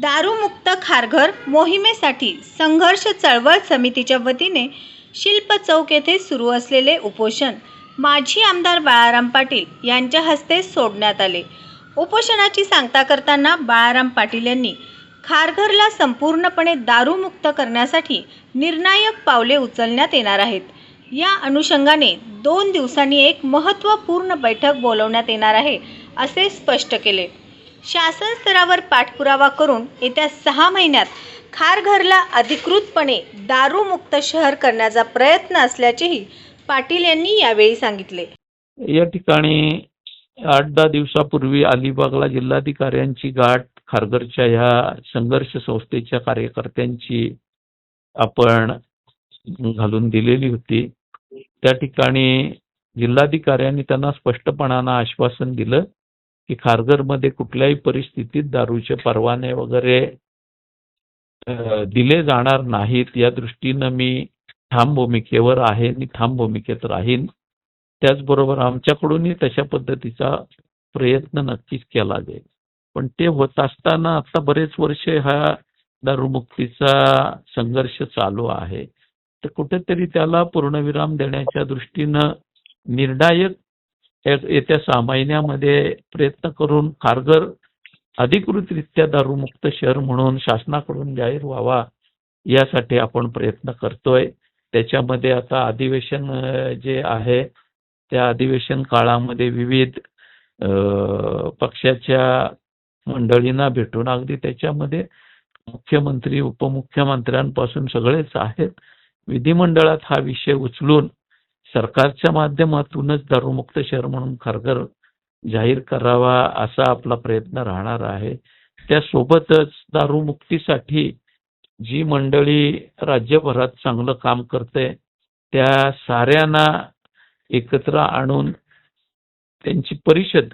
दारूमुक्त खारघर मोहिमेसाठी संघर्ष चळवळ समितीच्या वतीने शिल्प चौक येथे सुरू असलेले उपोषण माजी आमदार बाळाराम पाटील यांच्या हस्ते सोडण्यात आले. उपोषणाची सांगता करताना बाळाराम पाटील यांनी खारघरला संपूर्णपणे दारूमुक्त करण्यासाठी निर्णायक पावले उचलण्यात येणार आहेत. या अनुषंगाने दोन दिवसांनी एक महत्त्वपूर्ण बैठक बोलवण्यात येणार आहे असे स्पष्ट केले. शासन स्तरावर पाठपुरावा करून येत्या सहा महिन्यात खारघरला अधिकृतपणे दारूमुक्त शहर करण्याचा प्रयत्न असल्याचेही पाटील यांनी यावेळी सांगितले. या ठिकाणी आठ दहा दिवसापूर्वी अलिबागला जिल्हाधिकाऱ्यांची गाठ खारघरच्या ह्या संघर्ष संस्थेच्या कार्यकर्त्यांची आपण घालून दिलेली होती. त्या ठिकाणी जिल्हाधिकाऱ्यांनी त्यांना स्पष्टपणानं आश्वासन दिलं. की खारघरमध्ये कुठल्याही परिस्थितीत दारूचे परवाने वगैरे दिले जाणार नाहीत. या दृष्टीनं मी ठाम भूमिकेवर आहे. मी ठाम भूमिकेत राहीन. त्याचबरोबर आमच्याकडूनही तशा पद्धतीचा प्रयत्न नक्कीच केला जाईल. पण ते होत असताना आता बरेच वर्ष हा दारूमुक्तीचा संघर्ष चालू आहे. तर कुठेतरी त्याला पूर्णविराम देण्याच्या दृष्टीनं निर्णायक येत्या सहा महिन्यामध्ये प्रयत्न करून खारघर अधिकृतरित्या दारूमुक्त शहर म्हणून शासनाकडून जाहीर व्हावा यासाठी आपण प्रयत्न करतोय. त्याच्यामध्ये आता अधिवेशन जे आहे त्या अधिवेशन काळामध्ये विविध पक्षाच्या मंडळींना भेटून अगदी त्याच्यामध्ये मुख्यमंत्री उपमुख्यमंत्र्यांपासून सगळेच आहेत. विधिमंडळात हा विषय उचलून सरकारच्या माध्यमातूनच दारूमुक्त शहर म्हणून खारघर जाहीर करावा असा आपला प्रयत्न राहणार आहे. त्यासोबतच दारूमुक्तीसाठी जी मंडळी राज्यभरात चांगलं काम करते त्या साऱ्यांना एकत्र आणून त्यांची परिषद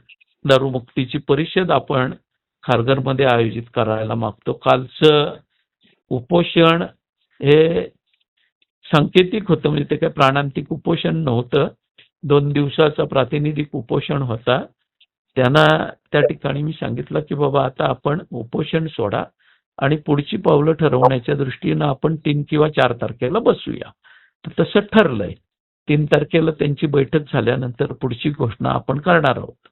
दारूमुक्तीची परिषद आपण खारघरमध्ये आयोजित करायला मागतो. कालचं उपोषण हे सांकेतिक होतं म्हणजे ते काय प्राणांतिक उपोषण नव्हतं. दोन दिवसाचा प्रातिनिधिक उपोषण होता. त्यांना त्या ठिकाणी मी सांगितलं की बाबा आता आपण उपोषण सोडा आणि पुढची पावलं ठरवण्याच्या दृष्टीनं आपण तीन किंवा चार तारखेला बसूया. तर तसं ठरलंय. तीन तारखेला त्यांची बैठक झाल्यानंतर पुढची घोषणा आपण करणार आहोत.